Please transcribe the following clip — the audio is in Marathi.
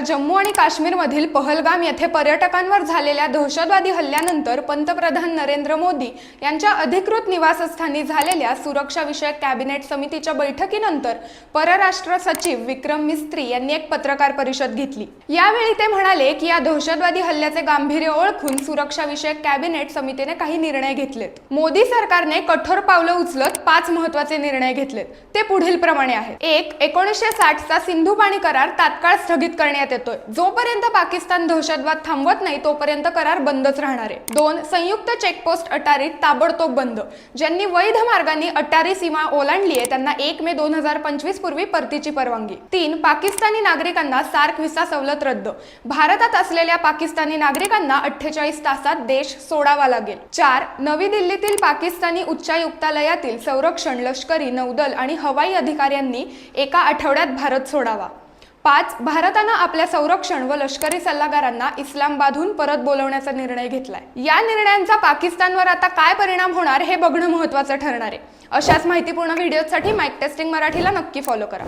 जम्मू आणि काश्मीरमधील पहलगाम येथे पर्यटकांवर झालेल्या दहशतवादी हल्ल्यानंतर पंतप्रधान नरेंद्र मोदी यांच्या अधिकृत निवासस्थानी झालेल्या सुरक्षाविषयक कॅबिनेट समितीच्या बैठकीनंतर परराष्ट्र सचिव विक्रम मिस्त्री यांनी एक पत्रकार परिषद घेतली. यावेळी ते म्हणाले की या दहशतवादी हल्ल्याचे गांभीर्य ओळखून सुरक्षाविषयक कॅबिनेट समितीने काही निर्णय घेतलेत. मोदी सरकारने कठोर पावलं उचलत पाच महत्त्वाचे निर्णय घेतलेत. ते पुढील प्रमाणे आहेत एक एकोणीसशे साठचा सिंधू पाणी करार तात्काळ स्थगित करण्यात येतोय. जोपर्यंत पाकिस्तान दहशतवाद थांबवत नाही तोपर्यंत करार बंदच राहणार आहे. दोन संयुक्त चेकपोस्ट अटारी ताबडतोब बंद. ज्यांनी वैध मार्गाने अटारी सीमा ओलांडली आहे त्यांना एक मे दोन हजार पंचवीस पूर्वी परतीची परवानगी. तीन पाकिस्तानी नागरिकांना सार्क व्हिसा सवलत रद्द. भारतात असलेल्या पाकिस्तानी नागरिकांना अठ्ठेचाळीस तासात देश सोडावा लागेल. चार नवी दिल्लीतील पाकिस्तानी उच्चायुक्तालयातील संरक्षण लष्करी नौदल आणि हवाई अधिकाऱ्यांनी एका आठवड्यात भारत सोडावा. पाच भारतानं आपल्या संरक्षण व लष्करी सल्लागारांना इस्लामबादहून परत बोलवण्याचा निर्णय घेतलाय. या निर्णयांचा पाकिस्तानवर आता काय परिणाम होणार हे बघणं महत्वाचं ठरणार आहे. अशाच माहितीपूर्ण व्हिडिओसाठी माईक टेस्टिंग मराठीला नक्की फॉलो करा.